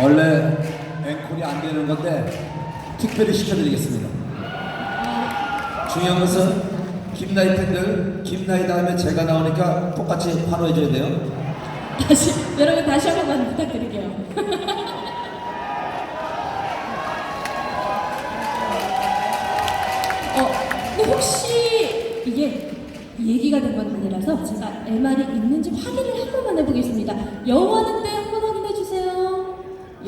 원래 앵콜이 안 되는 건데 특별히 시켜드리겠습니다. 중요한 것은 김나희 팬들 김나희 다음에 제가 나오니까 똑같이 환호해줘야 돼요. 다시 여러분 다시 한 번만 부탁드릴게요. 어, 혹시 이게 얘기가 된 건 아니라서 제가 MR이 있는지 확인을 한 번만 해보겠습니다. 여우하는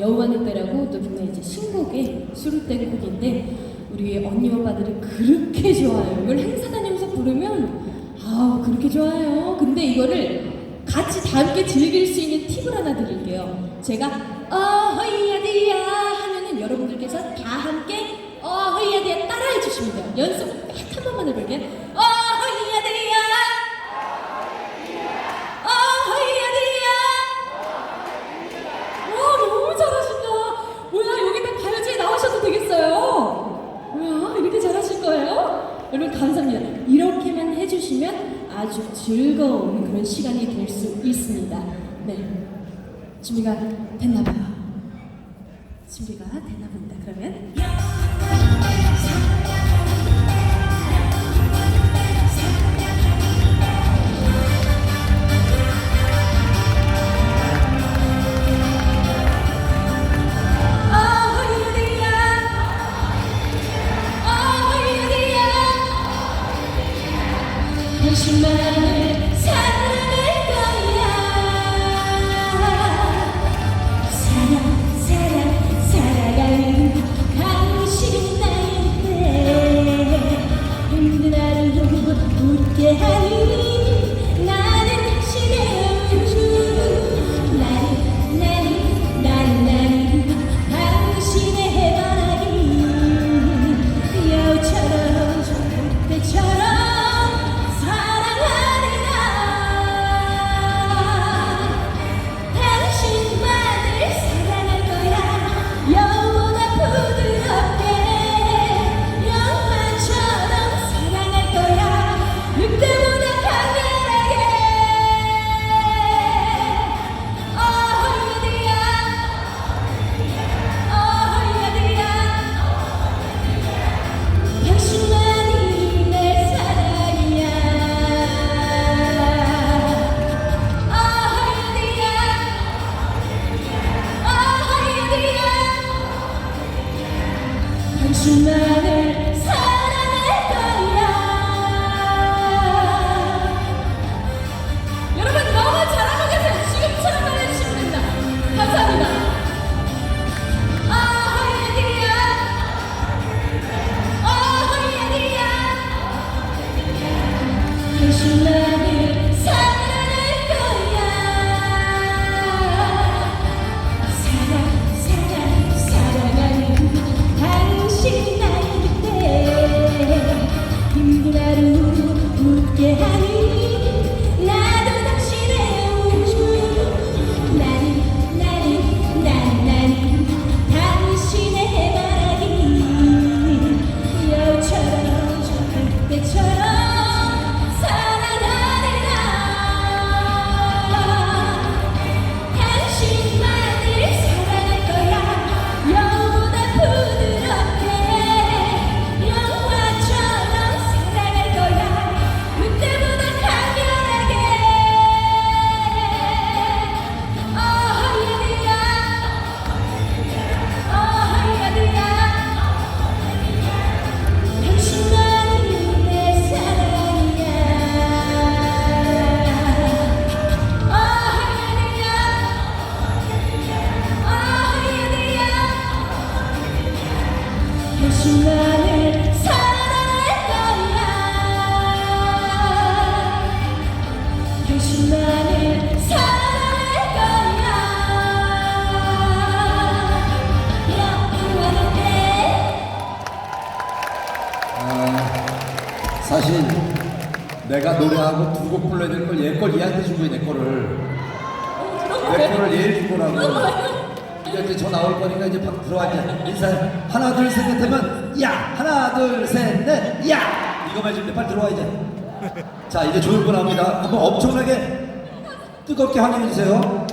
여우하는 때라고 또 분명 이제 신곡의 수록된 곡인데 우리 언니 오빠들이 그렇게 좋아요. 이걸 행사 다니면서 부르면 아 그렇게 좋아요. 근데 이거를 같이 다 함께 즐길 수 있는 팁을 하나 드릴게요. 제가 어허이야디야 하면은 여러분들께서 다 함께 어허이야디야 따라해 돼요. 연습 딱 한 번만 해볼게요. 여러분 감사합니다. 이렇게만 해주시면 아주 즐거운 그런 시간이 될 수 있습니다. 네 준비가 됐나 봐요. 준비가 됐나 봅니다. 그러면 당신 아, 사실 내가 노래하고 두 곡 불러야 될걸얘 걸 얘한테 준 거야 내 거를. 내 거를 얘준 거라고. 이제 이제 저 나올 거니까 이제 밖 들어와 이제 인사해 하나 둘셋넷 하면 야! 하나 둘셋넷 야! 이거만 해주면 돼. 빨리 들어와 이제 자 이제 조용히 나옵니다. 한번 엄청나게 뜨겁게 환영해 주세요